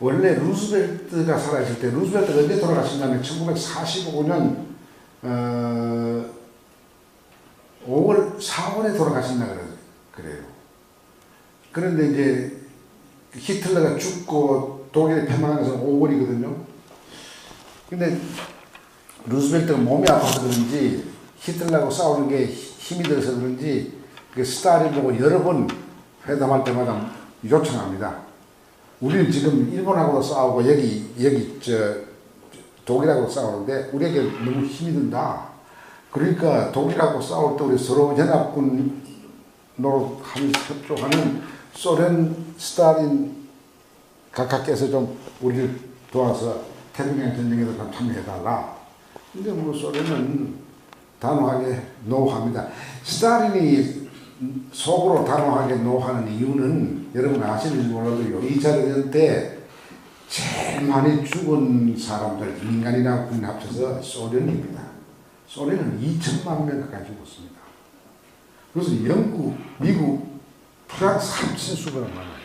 원래 루즈벨트가 살아있을 때 루즈벨트가 언제 돌아가신다면 1945년 어, 5월 4월에 돌아가신다 그래- 그래요. 그런데 이제 히틀러가 죽고 독일이 것은 5월이거든요. 근데 루즈벨트가 몸이 아파서 그런지 히틀러하고 싸우는 게 힘이 들어서 그런지 그 스타린 보고 여러 번 회담할 때마다 요청합니다. 우리는 지금 일본하고도 싸우고 여기 여기 저 독일하고 싸우는데 우리에게 너무 힘이 든다. 그러니까 독일하고 싸울 때 우리 서로 연합군 노릇하는 협조하는 소련 스탈린 각각께서 좀 우리를 도와서 태평양 전쟁에도 좀 참여해달라. 근데 뭐 소련은 단호하게 노합니다. 스탈린이 속으로 단호하게 노하는 이유는 여러분 아시는지 몰라도요. 2차 대전 때 제일 많이 죽은 사람들, 민간이나 군 합쳐서 소련입니다. 소련은 2천만 명 가까이 죽었습니다. 그래서 영국, 미국, 프랑스 합친 수가 많아요.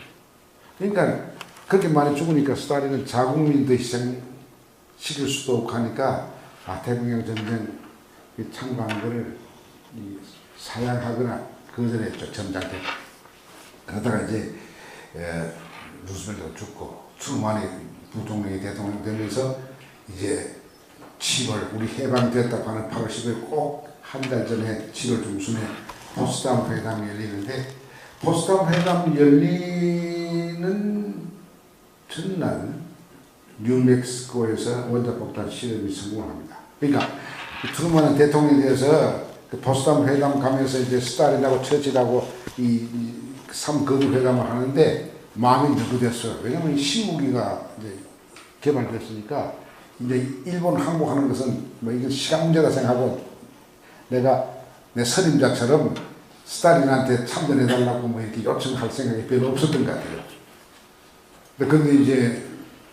그러니까 그렇게 많이 죽으니까 스타린은 자국민도 희생시킬 수도 없고 하니까 아, 태평양 전쟁 이 참가한 거를 이 사양하거나 거절했죠, 점잖게. 그러다가 이제 에, 루스벨트가 죽고 트루만이 부통령이 대통령 되면서 이제 7월 우리 해방됐다고 하는 8월 10일 꼭 한 달 전에 7월 중순에 포스담 회담이 열리는데 포스담 회담 열리는 전날 뉴멕시코에서 원자폭탄 실험이 성공합니다. 그러니까 트루만은 대통령이 돼서 그 포스담 회담 가면서 이제 스타린하고 처치하고 이, 이 삼거두 회담을 하는데 마음이 누구됐어요. 왜냐면 이 신무기가 이제 개발됐으니까 이제 일본 항복하는 것은 뭐 이건 시간 문제다 생각하고 내가 내 선임자처럼 스타린한테 참전해달라고 뭐 이렇게 요청할 생각이 별로 없었던 것 같아요. 근데 이제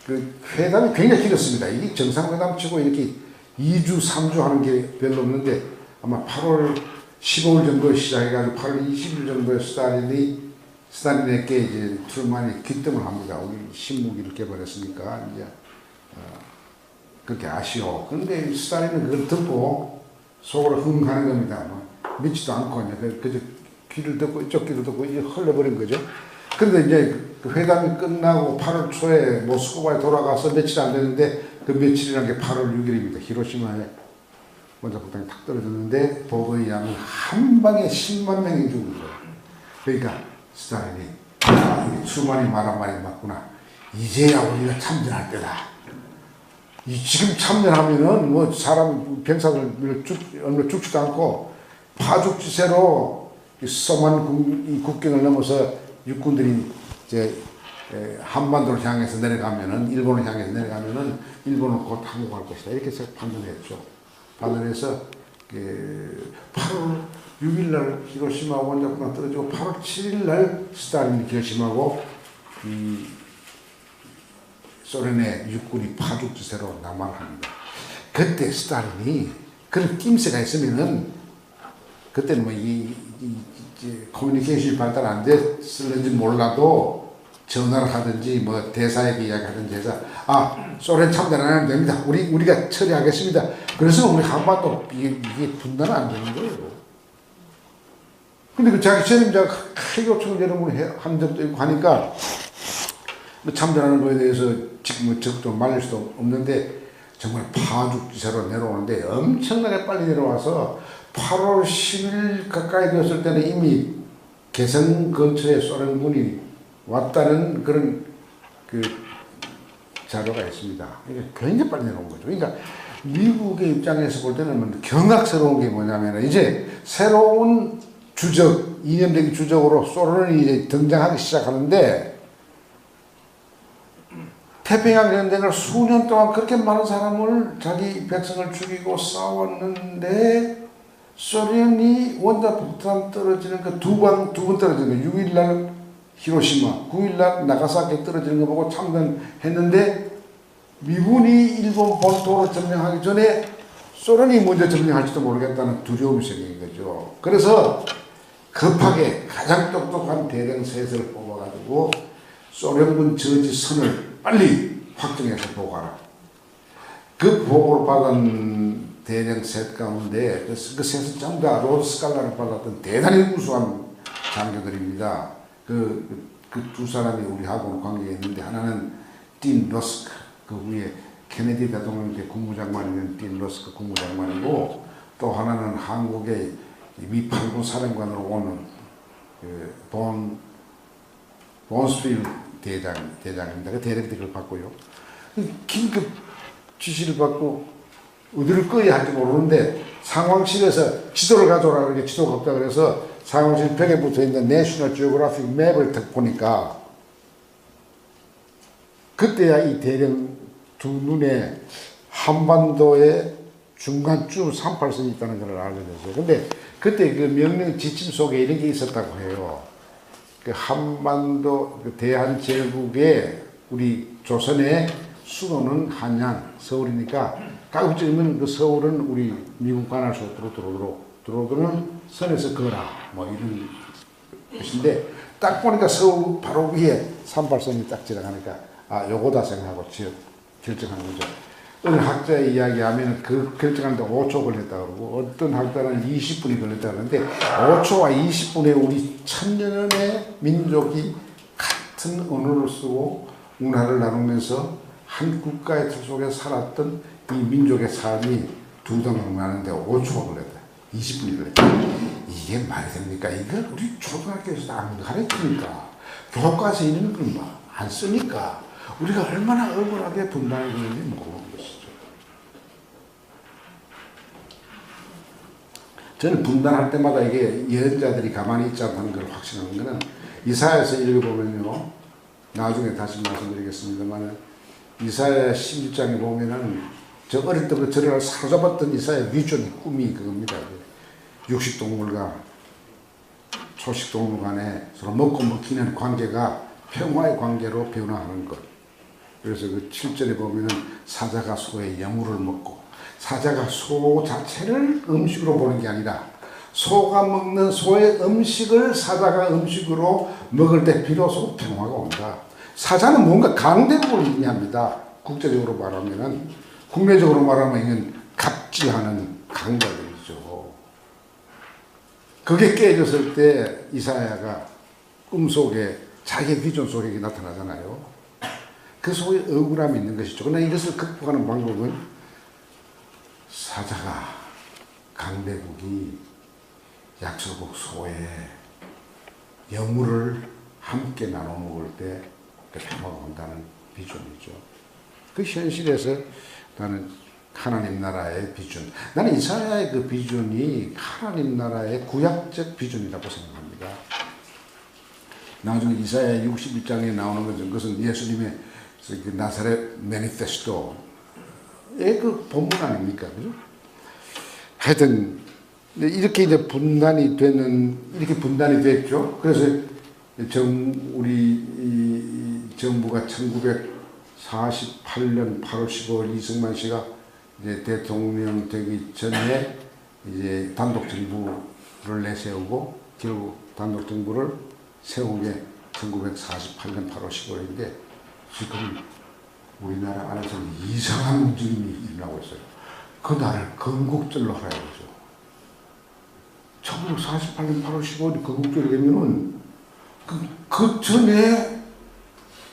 그 회담이 굉장히 길었습니다. 이게 정상회담 치고 이렇게 2주, 3주 하는 게 별로 없는데 아마 8월 15일 정도에 시작해가지고 8월 20일 정도에 스타린이 스타린에게 이제 트루만이 기뜸을 합니다. 우리 신무기를 개발했으니까 이제 어, 그렇게 아쉬워. 그런데 스타린은 그걸 듣고 속으로 흥 하는 겁니다. 뭐 믿지도 않고 이제 그- 그저 귀를 듣고 이쪽 귀를 듣고 이제 흘려버린 거죠. 그런데 이제 그 회담이 끝나고 8월 초에 모스크바에 돌아가서 며칠 안 되는데 그 며칠이라는 게 8월 6일입니다. 히로시마에 먼저 폭탄이 탁 떨어졌는데 보고에 의하면 한 방에 10만 명이 죽은 거예요. 그러니까 스타린이 아, 이 수만이 말한 말이 맞구나. 이제야 우리가 참전할 때다. 이 지금 참전하면은 뭐 사람 병사들 죽 얼마 죽지도 않고 파죽지세로 이 서만 국경을 넘어서 육군들이 이제 에, 한반도를 향해서 내려가면은 일본을 향해서 내려가면은 일본은 곧 항복할 것이다 이렇게 해서 판단했죠. 그 8월 6일 날 히로시마 원자폭탄 떨어지고 8월 7일 날 스탈린이 결심하고 이 소련의 육군이 파죽지세로 남하합니다. 그때 스탈린이 그런 낌새가 있으면은 그때는 뭐이 이, 이, 커뮤니케이션이 발달 안 됐을는지 몰라도 전화를 하든지 뭐 대사에게 이야기하든지 해서 아 소련 참전 안 하면 됩니다. 우리 우리가 처리하겠습니다. 그래서 우리 한반도 이게, 이게 분단 안 되는 거예요. 근데 그 자기 책임자가 크게 요청을 여러 번한 적도 있고 하니까 뭐 참전하는 거에 대해서 지금 뭐 적도 말릴 수도 없는데 정말 파죽지세로 내려오는데 엄청나게 빨리 내려와서 8월 10일 가까이 되었을 때는 이미 개성 근처에 소련군이 왔다는 그런 그 자료가 있습니다. 이게 굉장히 빨리 내려온 거죠. 그러니까 미국의 입장에서 볼 때는 뭐 경악스러운 게 뭐냐면 이제 새로운 주적, 이념적인 주적으로 소련이 이제 등장하기 시작하는데 태평양 전쟁을 수년 동안 그렇게 많은 사람을 자기 백성을 죽이고 싸웠는데 소련이 원자폭탄 떨어지는 그두 방, 두번 떨어지는 거 6일날 히로시마, 9일날 나가사키 떨어지는 거 보고 참전했는데 미군이 일본 본토를 점령하기 전에 소련이 먼저 점령할지도 모르겠다는 두려움이 생긴 거죠. 그래서 급하게 가장 똑똑한 대령 셋을 뽑아가지고 소련군 저지 선을 빨리 확정해서 보고하라. 그 보고를 받은 대령 셋 가운데 그, 그 셋은 전부 다 로드 스칼라를 받았던 대단히 우수한 장교들입니다. 그 그 두 사람이 우리 하고 관계가 있는데 하나는 딘 러스크 그 후에 케네디 대통령 때 국무장관이던 딘 러스크 국무장관이고 또 하나는 한국의 미 팔군 사령관으로 오는 그본 본스필 대장 대장입니다. 그 대령직을 받고요. 긴급 지시를 받고 어디를 꺼야 할지 모르는데 상황실에서 지도를 가져오라 그러게 지도가 없다 그래서 상황실 벽에 붙어 있는 내셔널 지오그래픽 맵을 딱 보니까 그때야 이 대령 두 눈에 한반도의 중간쯤 38선이 있다는 걸 알게 됐어요. 근데 그때 그 명령 지침 속에 이런 게 있었다고 해요. 그 한반도 그 대한제국의 우리 조선의 수도는 한양, 서울이니까 가급적이면 그 서울은 우리 미국 관할소로 들어오도록 들어오도록 선에서 거라 뭐 이런 것인데 딱 보니까 서울 바로 위에 산발선이 딱 지나가니까 아 요거다 생각하고 지어 결정한 거죠. 어느 학자의 이야기하면 그 결정하는데 5초 걸렸다 그러고 어떤 학자는 20분이 걸렸다 그러는데 5초와 20분에 우리 천년의 민족이 같은 언어를 쓰고 문화를 나누면서 한 국가의 틀 속에 살았던 이 민족의 삶이 두 덩어리 나는데 5초가 걸렸다. 20분이 걸렸다. 이게 말이 됩니까? 이걸 우리 초등학교에서 안 가르치니까 교과서 이런 걸안 쓰니까 우리가 얼마나 억울하게 분단이 되는지 모르는 것이죠. 저는 분단할 때마다 이게 예언자들이 가만히 있지 않다는 걸 확신하는 것은 이사야에서 읽어보면요. 나중에 다시 말씀드리겠습니다만 이사야 11장에 보면은 저 어릴 때부터 저를 사로잡았던 이사야 위존이 꿈이 그겁니다. 육식동물과 초식동물 간에 서로 먹고 먹히는 관계가 평화의 관계로 변화하는 것. 그래서 그 7절에 보면은 사자가 소의 여물을 먹고 사자가 소 자체를 음식으로 보는 게 아니라 소가 먹는 소의 음식을 사자가 음식으로 먹을 때 비로소 평화가 온다. 사자는 뭔가 강대국을 의미합니다. 국제적으로 말하면은 국내적으로 말하면 이건 갑질하는 강자들이죠. 그게 깨졌을 때 이사야가 꿈속에 자기의 비전 속에 나타나잖아요. 그 속에 억울함이 있는 것이죠. 그러나 이것을 극복하는 방법은 사자가 강대국이 약소국 소에 여물을 함께 나눠 먹을 때 평화가 온다는 비전이죠. 그 현실에서 나는 하나님 나라의 비전. 나는 이사야의 그 비전이 하나님 나라의 구약적 비전이라고 생각합니다. 나중에 이사야 61장에 나오는 것은 그것은 예수님의 그 나사렛 매니페스토의 그 본문 아닙니까? 그죠? 하여튼 이렇게 이제 분단이 되는 이렇게 분단이 됐죠. 그래서 정 우리 정부가 1948년 8월 15일 이승만 씨가 이제 대통령 되기 전에 이제 단독 정부를 내세우고 결국 단독 정부를 세운 게 1948년 8월 15일인데 지금 우리나라 안에서 이상한 움직임이 일어나고 있어요. 그날을 건국절로 하라 이거죠. 1948년 8월 15일 건국절이 되면은 그, 그 전에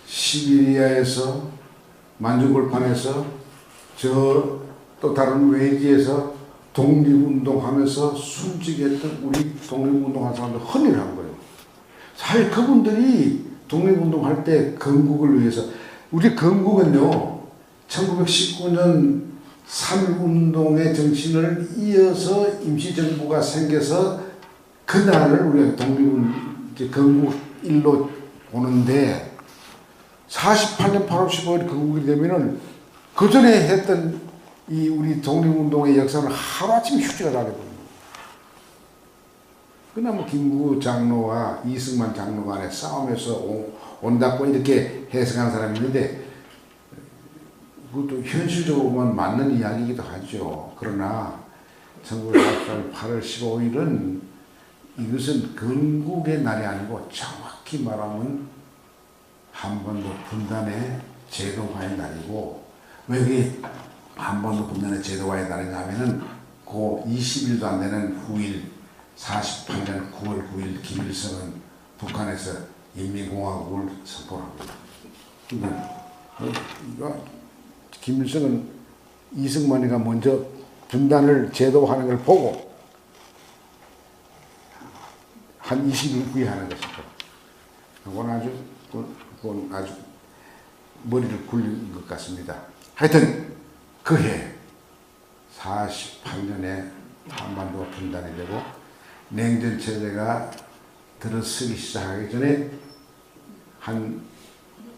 시베리아에서 만주골판에서 저 또 다른 외지에서 독립운동하면서 순직했던 우리 독립운동한 사람들 헌일을 한 거예요. 사실 그분들이 독립운동할 때 건국을 위해서 우리 건국은요 1919년 3.1운동의 정신을 이어서 임시정부가 생겨서 그날을 우리가 독립 건국일로 보는데 48년 8월 15일 건국이 되면은 그 전에 했던 이 우리 독립운동의 역사는 하루아침에 휴지가 다 되거든요. 그나마 김구 장로와 이승만 장로 간의 싸움에서 온다고 이렇게 해석하는 사람이 있는데 그것도 현실적으로 보면 맞는 이야기이기도 하죠. 그러나 1948년 8월 15일은 이것은 건국의 날이 아니고 정확히 말하면 한 번도 분단의 제도화의 날이고 왜 그게 한반도 분단의 제도화의 날이냐 하면은 그 20일도 안 되는 후일 48년 9월 9일 김일성은 북한에서 인민공화국을 선포합니다. 그러니까 어, 이거 김일성은 이승만이가 먼저 분단을 제도화하는 걸 보고 한 20일 후에 하는 것이죠. 그건 아주 그건- 그건 아주 머리를 굴린 것 같습니다. 하여튼 그해 48년에 한반도가 분단이 되고 냉전 체제가 들어서기 시작하기 전에 한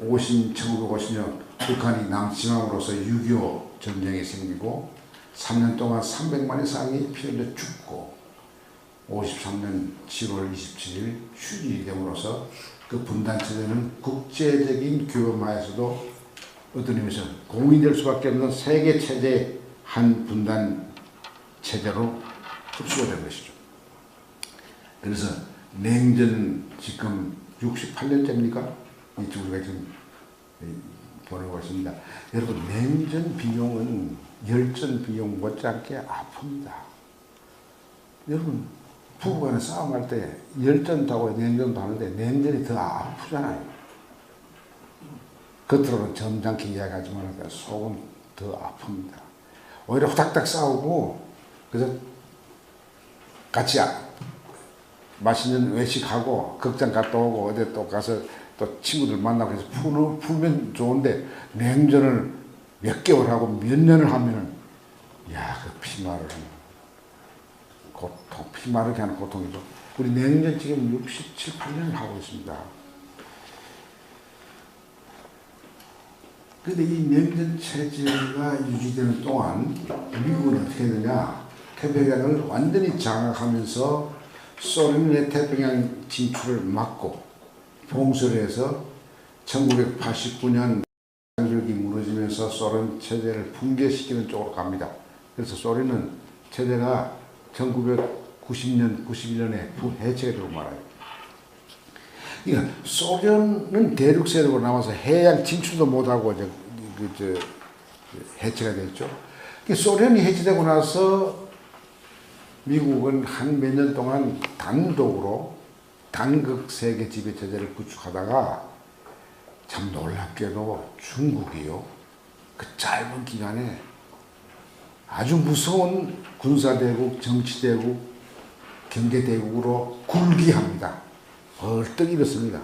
50, 1950년 북한이 남침함으로써 6.25 전쟁이 생기고 3년 동안 300만 이상이 피 흘려 죽고 53년 7월 27일 휴지됨으로써 그 분단체제는 국제적인 규범하에서도 어떤 의미에서 공인될 수밖에 없는 세계 체제의 한 분단 체제로 흡수가 된 것이죠. 그래서 냉전 지금 68년째입니까? 이쪽 우리가 지금 보내고 있습니다. 여러분 냉전 비용은 열전 비용 못지않게 아픕니다. 여러분 부부간에 싸움할 때 열전도 하고 냉전도 하는데 냉전이 더 아프잖아요. 겉으로는 점잖게 이야기하지만 속은 더 아픕니다. 오히려 후닥닥 싸우고 그래서 같이 아- 맛있는 외식하고 극장 갔다 오고 어디 또 가서 또 친구들 만나고 해서 푸는, 풀면 좋은데 냉전을 몇 개월 하고 몇 년을 하면은 야그 피마를 고통 피 마르게 하는 고통이죠. 우리 냉전 지금 67, 8년을 하고 있습니다. 근데 이 냉전 체제가 유지되는 동안 미국은 어떻게 되냐? 태평양을 완전히 장악하면서 소련의 태평양 진출을 막고 봉쇄를 해서 1989년 장벽이 무너지면서 소련 체제를 붕괴시키는 쪽으로 갑니다. 그래서 소련은 체제가 1990년, 91년에 부해체가 되고 말아요. 그러니까 소련은 대륙 세력으로 남아서 해양 진출도 못하고 이제 그, 저, 해체가 됐죠. 그 소련이 해체되고 나서 미국은 한 몇 년 동안 단독으로 단극 세계 지배 체제를 구축하다가 참 놀랍게도 중국이요. 그 짧은 기간에 아주 무서운 군사대국, 정치대국, 경제대국으로 굴기합니다. 벌떡 일었습니다.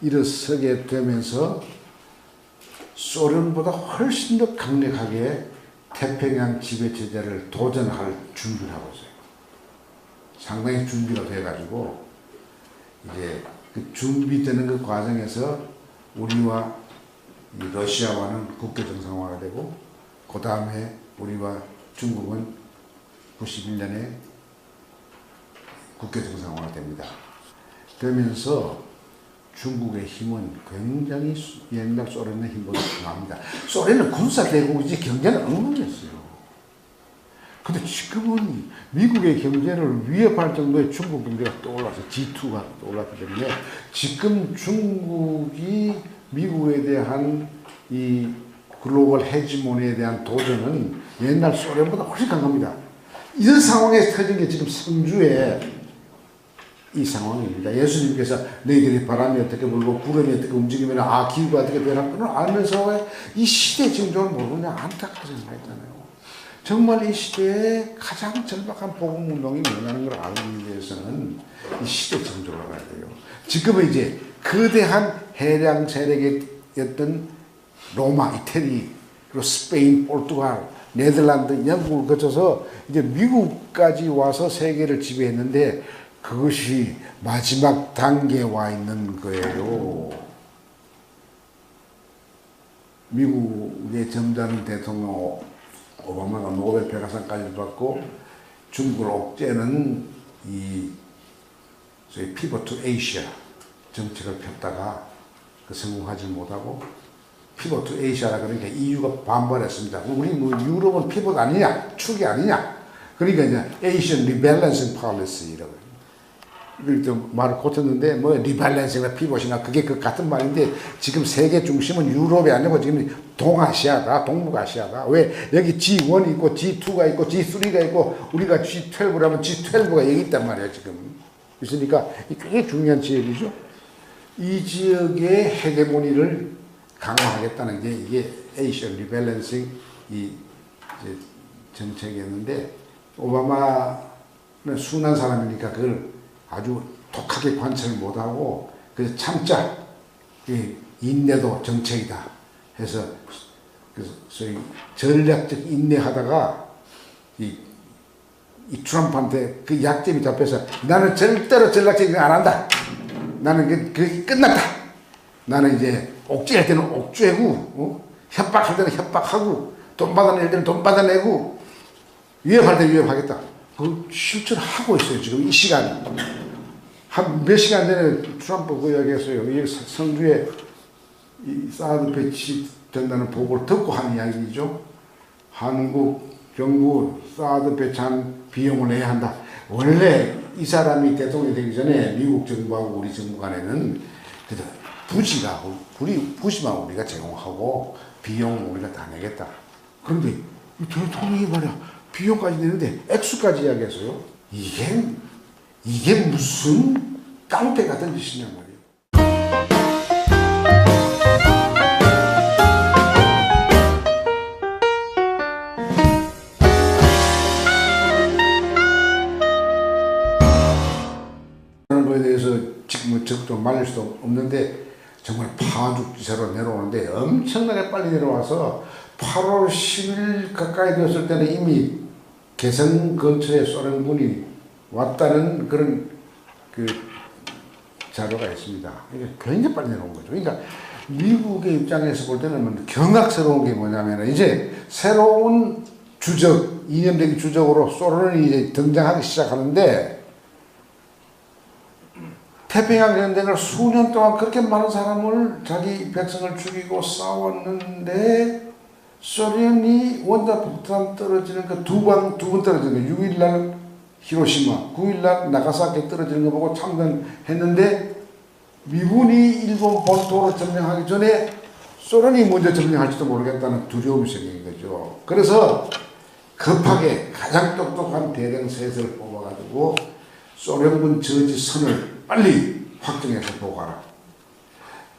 일어서게 되면서 소련보다 훨씬 더 강력하게 태평양 지배체제를 도전할 준비를 하고 있어요. 상당히 준비가 돼가지고 이제 그 준비되는 그 과정에서 우리와 이 러시아와는 국교 정상화가 되고 그 다음에 우리와 중국은 91년에 국교 정상화가 됩니다. 되면서 중국의 힘은 굉장히 수- 옛날 소련의 힘보다 강합니다. 소련은 군사 대국이지 경제는 엉망이었어요. 근데 지금은 미국의 경제를 위협할 정도의 중국 경제가 떠올라서 G2가 떠올랐기 때문에 지금 중국이 미국에 대한 이 글로벌 헤지모니에 대한 도전은 옛날 소련보다 훨씬 강합니다. 이런 상황에서 터진 게 지금 성주에 이 상황입니다. 예수님께서 너희들이 바람이 어떻게 불고 구름이 어떻게 움직이면 아 기후가 어떻게 변할거는 알면서 왜 이 시대 징조를 모르냐 안타깝게 생각했잖아요. 정말 이 시대에 가장 절박한 복음 운동이 뭐냐는 걸 알기 위해서는 이 시대 징조를 알아야 돼요. 지금은 이제 거대한 해량 세력이었던 로마, 이태리, 그리고 스페인, 포르투갈, 네덜란드, 영국을 거쳐서 이제 미국까지 와서 세계를 지배했는데 그것이 마지막 단계에 와 있는 거예요. 미국의 점잖은 대통령 오- 오바마가 노벨 평화상까지 받고 중국을 옥죄는 이 소위 피벗 투 에이시아 정책을 폈다가 그 성공하지 못하고 피벗 투 에이시아라 그러니까 EU가 반발했습니다. 우리 뭐 유럽은 피벗 아니냐? 축이 아니냐? 그러니까 이제 에이션 리밸런싱 팔리시라고 또 말을 고쳤는데 뭐 리발란스나 피벗이나 그게 그 같은 말인데 지금 세계 중심은 유럽이 아니고 지금 동아시아다 동북아시아다 왜 여기 G1이 있고 G2가 있고 G3가 있고 우리가 G12라면 G12가 여기 있단 말이야 지금 있으니까 이게 중요한 지역이죠 이 지역의 헤게모니를 강화하겠다는 게 이게 에이션 리밸런싱 이 이제 정책이었는데 오바마는 순한 사람이니까 그걸 아주 독하게 관찰을 못하고 그래서 참자. 이 인내도 정책이다 해서 그 소위 전략적 인내하다가 이, 이 트럼프한테 그 약점이 잡혀서 나는 절대로 전략적인 안 한다. 나는 그, 그 끝났다. 나는 이제 옥죄할 때는 옥죄고 어? 협박할 때는 협박하고 돈 받아낼 때는 돈 받아내고 위협할 때는 위협하겠다. 그 실제로 하고 있어요 지금 이 시간에 한 몇 시간 전에 트럼프 그 이야기했어요. 이 성주에 이 사드 배치 된다는 보고를 듣고 한 이야기죠. 한국 정부 사드 배치한 비용을 내야 한다. 원래 이 사람이 대통령이 되기 전에 미국 정부하고 우리 정부 간에는 그래도 부지가 우리 부지만 우리가 제공하고 비용 우리가 다 내겠다. 그런데 이 대통령이 말이야 비용까지 내는데 액수까지 이야기했어요. 이게 이게 무슨 깡패 같은 짓이냐 말이에요. 그런 거에 대해서 적극적으로 말릴 수도 없는데 정말 파죽지세로 내려오는데 엄청나게 빨리 내려와서 8월 10일 가까이 되었을 때는 이미 개성 근처에 소련군이 왔다는 그런 그 자료가 있습니다. 이게 굉장히 빨리 내려온 거죠. 그러니까 미국의 입장에서 볼 때는 뭐 경악스러운 게 뭐냐면 이제 새로운 주적, 이념적인 주적으로 소련이 이제 등장하기 시작하는데 태평양 전쟁을 수년 동안 그렇게 많은 사람을 자기 백성을 죽이고 싸웠는데 소련이 원자폭탄 떨어지는 그두방두번 떨어지는 거 6일날 히로시마 9일날 나가사키 떨어지는 거 보고 참전했는데 미군이 일본 본토를 점령하기 전에 소련이 먼저 점령할지도 모르겠다는 두려움이 생긴 거죠. 그래서 급하게 가장 똑똑한 대령 셋을 뽑아가지고 소련군 저지 선을 빨리 확정해서 보고하라.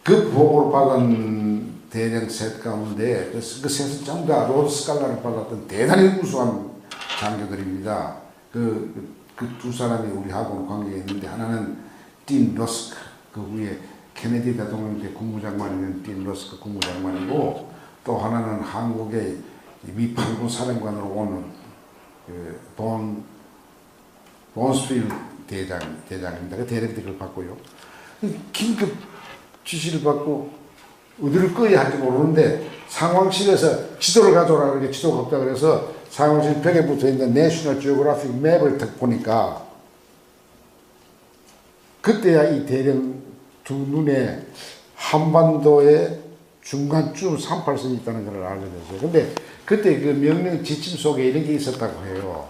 그 보고를 받은 대령 셋 가운데 그, 그 셋은 전부 다 로스칼라를 받았던 대단히 우수한 장교들입니다. 그두 사람이 우리하고는 관계가 있는데 하나는 딘 러스크 그 후에 케네디 대통령 때 국무장관이던 딘 러스크 국무장관이고 또 하나는 한국의 미 판군 사령관으로 오는 그 본 본스필 대장 대장입니다. 그 대령 때 그걸 받고요. 긴급 지시를 받고 어디를 꺼야 할지 모르는데 상황실에서 지도를 가져오라 그렇게 지도가 없다 그래서 상황실 벽에 붙어 있는 내셔널 지오그래픽 맵을 딱 보니까 그때야 이 대령 두 눈에 한반도의 중간쯤 38선이 있다는 걸 알게 됐어요. 근데 그때 그 명령 지침 속에 이런 게 있었다고 해요.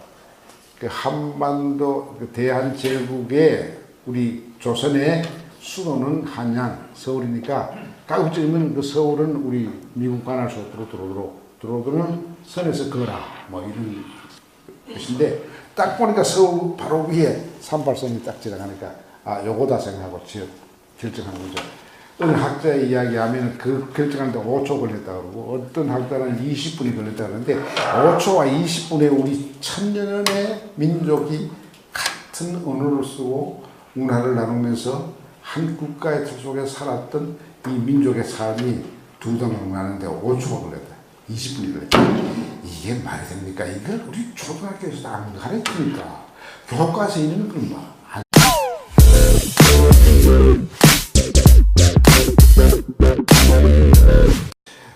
그 한반도 그 대한제국의 우리 조선의 수도는 한양, 서울이니까 가급적이면 그 서울은 우리 미국 관할 속으로 들어오도록 들어오도록 선에서 거라 뭐 이런 것인데 딱 보니까 서울 바로 위에 38선이 딱 지나가니까 아 요거다 생각하고 지어 결정한 거죠. 어느 학자의 이야기하면 그 결정하는데 5초 걸렸다 그러고 어떤 학자는 20분이 걸렸다 그러는데 5초와 20분에 우리 천년의 민족이 같은 언어를 쓰고 문화를 나누면서 한 국가의 틀 속에 살았던 이 민족의 삶이 두 단어로 나는데 5초가 걸렸다. 20분이 걸렸다. 이게 말이 됩니까? 이걸 우리 초등학교에서도 안 가르치니까 교과서에 있는 건 뭐. 안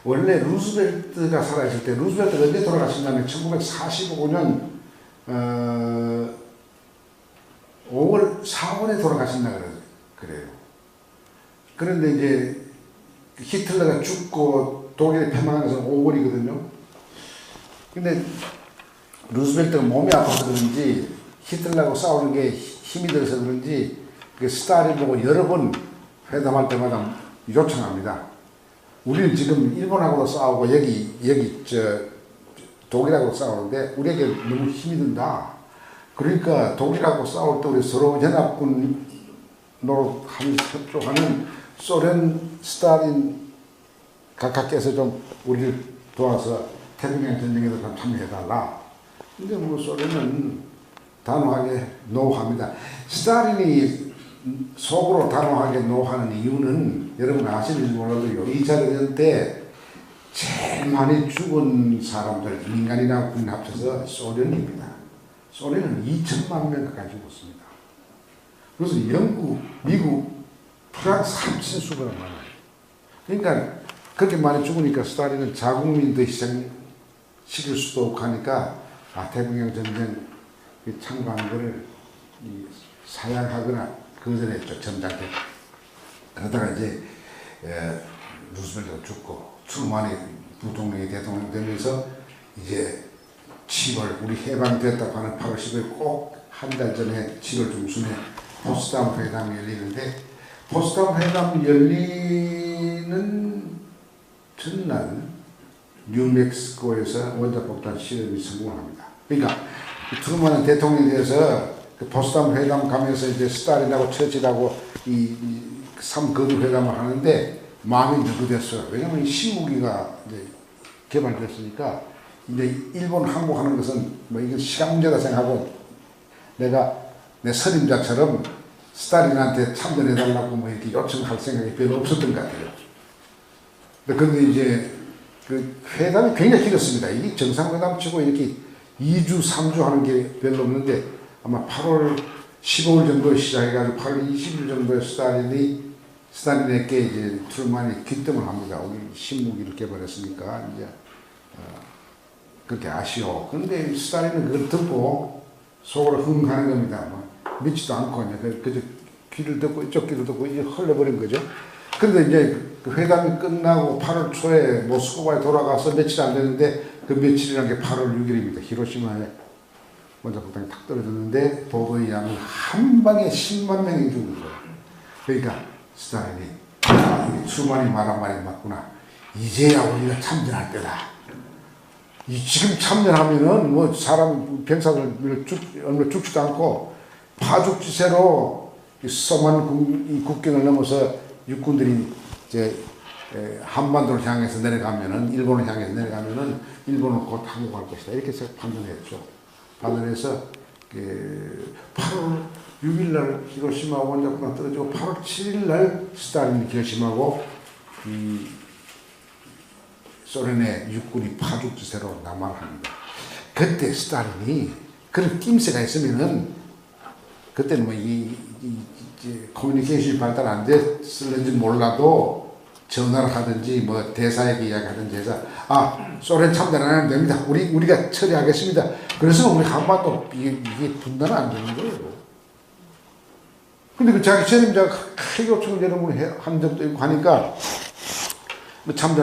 원래 루스벨트가 살아있을 때 루스벨트가 언제 돌아가신다면 1945년 어, 5월 4월에 돌아가신다 그래- 그래요. 그런데 이제 히틀러가 죽고 독일이 것은 5월이거든요. 근데 루스벨트가 몸이 아파서 그런지 히틀러하고 싸우는 게 힘이 들어서 그런지 그 스타일을 보고 여러 번 회담할 때마다 요청합니다. 우리는 지금 일본하고도 싸우고 여기 여기 저 독일하고 싸우는데 우리에게 너무 힘이 든다. 그러니까 독일하고 싸울 때 우리 서로 연합군 노릇하는 협조하는 소련 스탈린 각각께서 좀 우리를 도와서 태평양 전쟁에도 좀 참여해달라. 근데 뭐 소련은 단호하게 노합니다. 스탈린이 속으로 단호하게 노하는 이유는 여러분 아시는지 몰라도요. 2차 대전 때 제일 많이 죽은 사람들, 민간이나 군 합쳐서 소련입니다. 소련은 2천만 명 가까이 죽었습니다. 그래서 영국, 미국, 프랑스 합친 수가 많아요. 그러니까 그렇게 많이 죽으니까 스탈린은 자국민도 희생시킬 수도 없고 하니까 아, 태평양 전쟁 거를 이 사양하거나 거절했죠, 전장에. 그러다가 이제 에, 루스벨트가 죽고 트루만이 부통령이 대통령 되면서 이제 7월 우리 해방됐다고 하는 8월 10일 꼭 한 달 전에 7월 중순에 포스담 회담이 열리는데 포스담 회담 열리는 전날 뉴멕시코에서 원자폭탄 실험이 성공합니다. 그러니까 이 트루만은 대통령이 돼서 그 포스담 회담 가면서 이제 스탈린하고 처치하고 이, 이 삼거두 회담을 하는데 마음이 누구됐어요. 왜냐면 이 신무기가 이제 개발됐으니까 이제 일본 항복하는 것은 뭐 이건 시간 문제다 생각하고 내가 내 선임자처럼 스탈린한테 참전해달라고 뭐 이렇게 요청할 생각이 별로 없었던 것 같아요. 근데 이제 그 회담이 굉장히 길었습니다. 이 정상회담 치고 이렇게 2주, 3주 하는 게 별로 없는데 아마 8월 15일 정도에 시작해가지고 8월 20일 정도에 스탈린이 스탈린에게 이제 트루만이 귀뜸을 합니다. 우리 신무기를 개발했으니까 이제 어, 그렇게 아쉬워. 근데 스탈린은 그걸 듣고 속으로 흥하는 겁니다. 뭐 믿지도 않고 이제 그- 그저 귀를 듣고 이쪽 귀를 듣고 이제 흘려버린 거죠. 그런데 이제 그 회담이 끝나고 8월 초에 모스크바에 돌아가서 며칠 안 되는데 그 며칠이라는 게 8월 6일입니다. 히로시마에 먼저 폭탄이 탁 떨어졌는데 보도에 의하면 한 방에 10만 명이 죽은 거예요. 그러니까 이게 truman이 말한 말이 맞구나. 이제야 우리가 참전할 때다. 이 지금 참전하면은 뭐 사람 병사들 죽 얼마 죽지도 않고 파죽지세로 이 국경을 넘어서 육군들이 이제 에, 한반도를 향해서 내려가면은 일본을 향해서 내려가면은 일본은 곧 항복할 것이다 이렇게 판단했죠. 판단해서 그 8월 6일 날 히로시마 원자폭탄 떨어지고 8월 7일 날 스탈린이 결심하고 이 소련의 육군이 파죽지세로 남하합니다. 그때 스탈린이 그런 낌새가 있으면은 그때는 뭐이 이, 이, 커뮤니케이션이 발달 안 됐을는지 몰라도 전화를 하든지 뭐 대사에게 이야기하든지 해서 아 소련 참전 안 하면 됩니다. 우리 우리가 처리하겠습니다. 그래서 우리 한반도 이게, 이게 분단 안 되는 거예요. 근데 그 자기 책임자가 크게 요청을 여러 번 한 적도 있고 하니까 뭐 참전